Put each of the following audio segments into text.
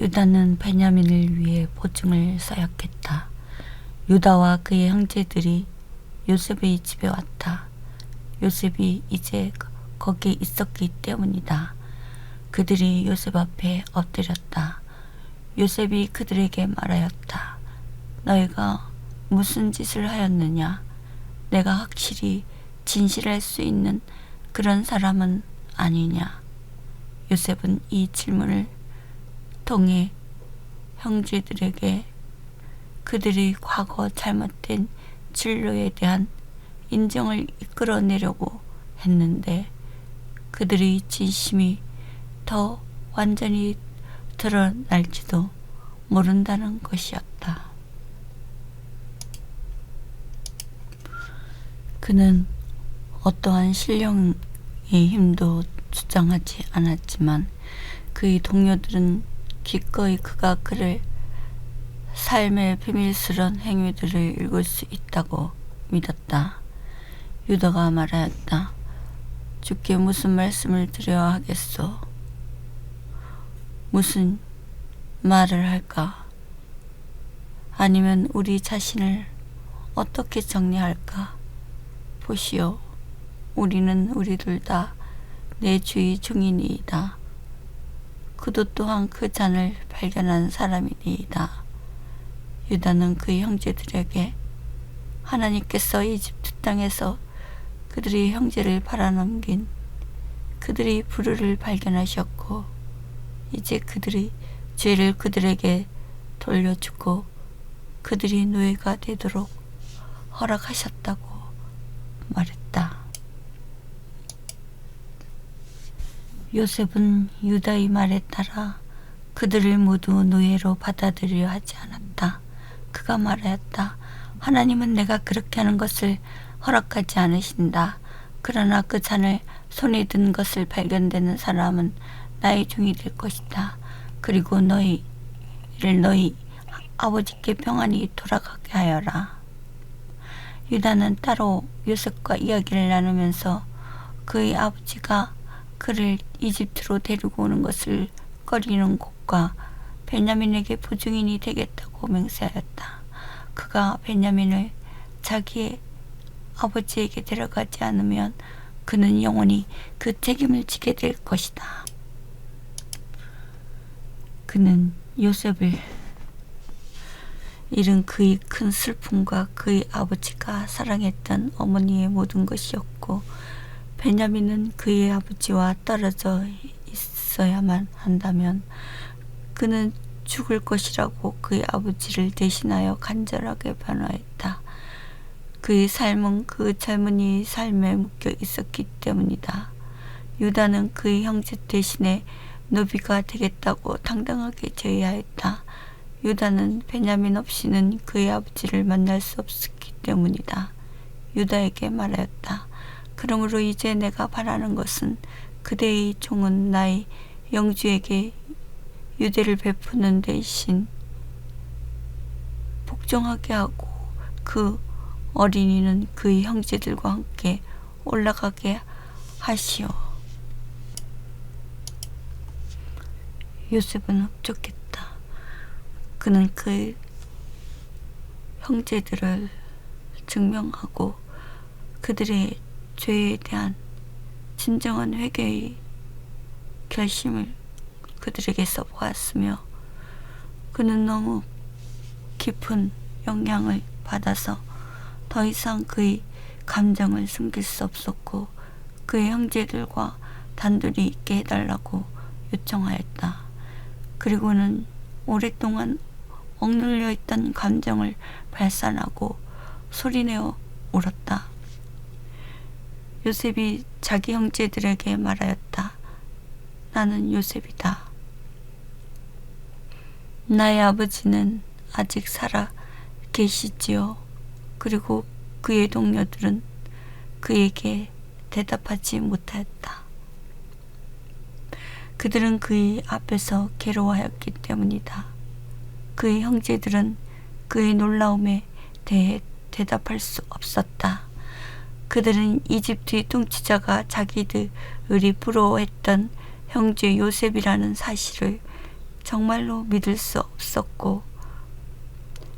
유다는 베냐민을 위해 보증을 서약했다. 유다와 그의 형제들이 요셉의 집에 왔다. 요셉이 이제 거기에 있었기 때문이다. 그들이 요셉 앞에 엎드렸다. 요셉이 그들에게 말하였다. 너희가 무슨 짓을 하였느냐? 내가 확실히 진실할 수 있는 그런 사람은 아니냐? 요셉은 이 질문을 통해 형제들에게 그들이 과거 잘못된 진로에 대한 인정을 이끌어내려고 했는데 그들의 진심이 더 완전히 드러날지도 모른다는 것이었다. 그는 어떠한 신령의 힘도 주장하지 않았지만 그의 동료들은 기꺼이 그가 그를 삶의 비밀스런 행위들을 읽을 수 있다고 믿었다. 유다가 말하였다. 주께 무슨 말씀을 드려야 하겠소? 무슨 말을 할까? 아니면 우리 자신을 어떻게 정리할까? 보시오. 우리는 우리 둘 다 내 주의 중인이이다. 그도 또한 그 잔을 발견한 사람이니이다. 유다는 그의 형제들에게 하나님께서 이집트 땅에서 그들의 형제를 팔아넘긴 그들의 불의를 발견하셨고 이제 그들의 죄를 그들에게 돌려주고 그들이 노예가 되도록 허락하셨다고 말했다. 요셉은 유다의 말에 따라 그들을 모두 노예로 받아들여 하지 않았다. 그가 말하였다. 하나님은 내가 그렇게 하는 것을 허락하지 않으신다. 그러나 그 잔을 손에 든 것을 발견되는 사람은 나의 종이 될 것이다. 그리고 너희를 너희 아버지께 평안히 돌아가게 하여라. 유다는 따로 요셉과 이야기를 나누면서 그의 아버지가 그를 이집트로 데리고 오는 것을 꺼리는 곳과 베냐민에게 보증인이 되겠다고 맹세하였다. 그가 베냐민을 자기의 아버지에게 데려가지 않으면 그는 영원히 그 책임을 지게 될 것이다. 그는 요셉을 잃은 그의 큰 슬픔과 그의 아버지가 사랑했던 어머니의 모든 것이었고 베냐민은 그의 아버지와 떨어져 있어야만 한다면 그는 죽을 것이라고 그의 아버지를 대신하여 간절하게 변화했다. 그의 삶은 그 젊은이의 삶에 묶여 있었기 때문이다. 유다는 그의 형제 대신에 노비가 되겠다고 당당하게 제의하였다. 유다는 베냐민 없이는 그의 아버지를 만날 수 없었기 때문이다. 유다에게 말하였다. 그러므로 이제 내가 바라는 것은 그대의 종은 나의 영주에게 유대를 베푸는 대신 복종하게 하고 그 어린이는 그의 형제들과 함께 올라가게 하시오. 요셉은 흡족했다. 그는 그 형제들을 증명하고 그들의 죄에 대한 진정한 회개의 결심을 그들에게서 보았으며 그는 너무 깊은 영향을 받아서 더 이상 그의 감정을 숨길 수 없었고 그의 형제들과 단둘이 있게 해달라고 요청하였다. 그리고는 오랫동안 억눌려 있던 감정을 발산하고 소리내어 울었다. 요셉이 자기 형제들에게 말하였다. 나는 요셉이다. 나의 아버지는 아직 살아 계시지요. 그리고 그의 동료들은 그에게 대답하지 못하였다. 그들은 그의 앞에서 괴로워하였기 때문이다. 그의 형제들은 그의 놀라움에 대해 대답할 수 없었다. 그들은 이집트의 통치자가 자기들이 부러워했던 형제 요셉이라는 사실을 정말로 믿을 수 없었고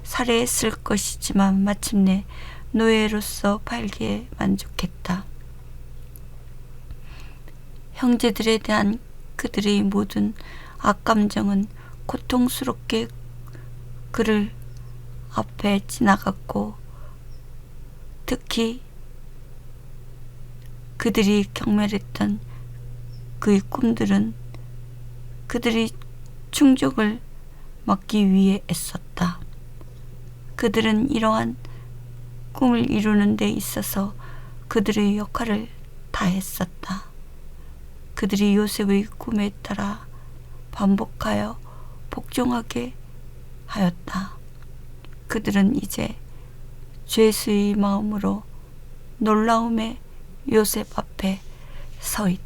살해했을 것이지만 마침내 노예로서 팔기에 만족했다. 형제들에 대한 그들의 모든 악감정은 고통스럽게 그를 앞에 지나갔고 특히 그들이 경멸했던 그의 꿈들은 그들이 충족을 막기 위해 애썼다. 그들은 이러한 꿈을 이루는 데 있어서 그들의 역할을 다했었다. 그들이 요셉의 꿈에 따라 반복하여 복종하게 하였다. 그들은 이제 죄수의 마음으로 놀라움에 요셉 앞에 서 있다.